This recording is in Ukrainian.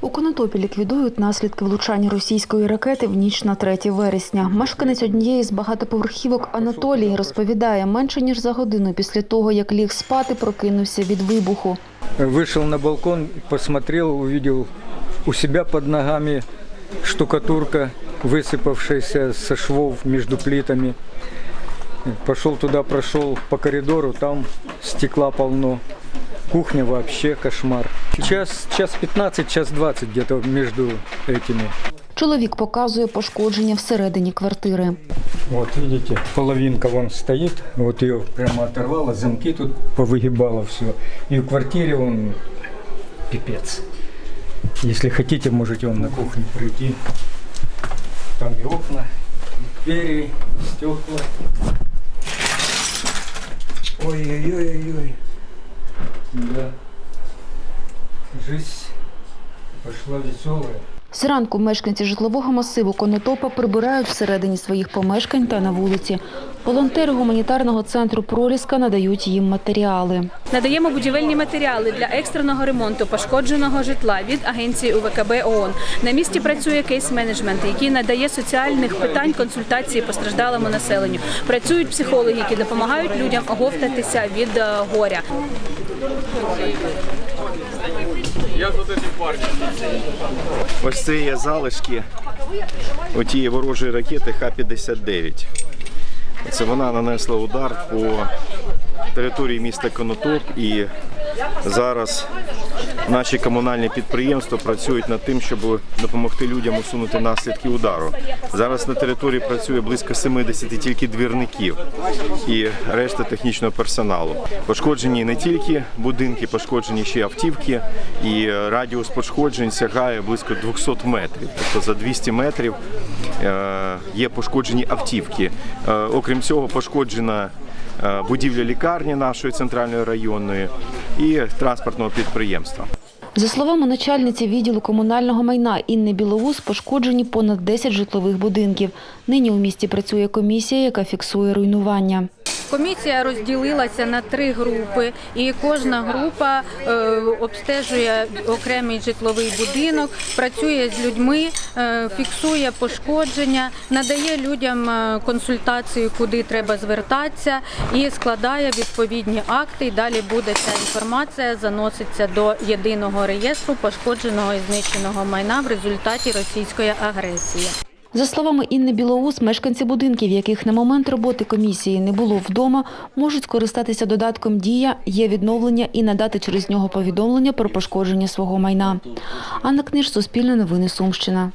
У Конотопі ліквідують наслідки влучання російської ракети в ніч на 3 вересня. Мешканець однієї з багатоповерхівок Анатолій розповідає, менше ніж за годину після того, як ліг спати, прокинувся від вибуху. Вышел на балкон, посмотрел, увидел у себя под ногами штукатурка, высыпавшаяся со швов между плитами. Пошел туда, прошел по коридору, там стекла полно. Кухня вообще кошмар. Час, час 15, час 20 где-то между этими. Чоловік показує пошкодження всередині квартири. Вот видите, половинка вон стоит, вот ее прямо оторвало, замки тут повыгибало все. И в квартире он пипец. Если хотите, можете он на кухню прийти. Там и окна, и двери, и стекла. Ой-ой-ой-ой. Жизнь пошла веселая. Зранку мешканці житлового масиву Конотопа прибирають всередині своїх помешкань та на вулиці. Волонтери гуманітарного центру Проліска надають їм матеріали. Надаємо будівельні матеріали для екстреного ремонту пошкодженого житла від агенції УВКБ ООН. На місці працює кейс-менеджмент, який надає соціальних питань консультації постраждалому населенню. Працюють психологи, які допомагають людям оговтатися від е, парні. Ось це є залишки отієї ворожої ракети Х-59. Це вона нанесла удар по території міста Конотоп і зараз наші комунальні підприємства працюють над тим, щоб допомогти людям усунути наслідки удару. Зараз на території працює близько 70 тільки двірників і решта технічного персоналу. Пошкоджені не тільки будинки, пошкоджені ще й автівки, і радіус пошкоджень сягає близько 200 метрів. Тобто за 200 метрів е, є пошкоджені автівки. Е, Окрім цього, пошкоджена е, будівля лікарні нашої центральної районної і транспортного підприємства. За словами начальниці відділу комунального майна Інни Білоус, пошкоджені понад 10 житлових будинків. Нині у місті працює комісія, яка фіксує руйнування. Комісія розділилася на три групи, і кожна група е, обстежує окремий житловий будинок, працює з людьми, е, фіксує пошкодження, надає людям е, консультацію, куди треба звертатися, і складає відповідні акти. І далі буде ця інформація заноситься до єдиного реєстру пошкодженого і знищеного майна в результаті російської агресії. За словами Інни Білоус, мешканці будинків, яких на момент роботи комісії не було вдома, можуть скористатися додатком «Дія», є відновлення і надати через нього повідомлення про пошкодження свого майна. Анна Книж, Суспільне новини, Сумщина.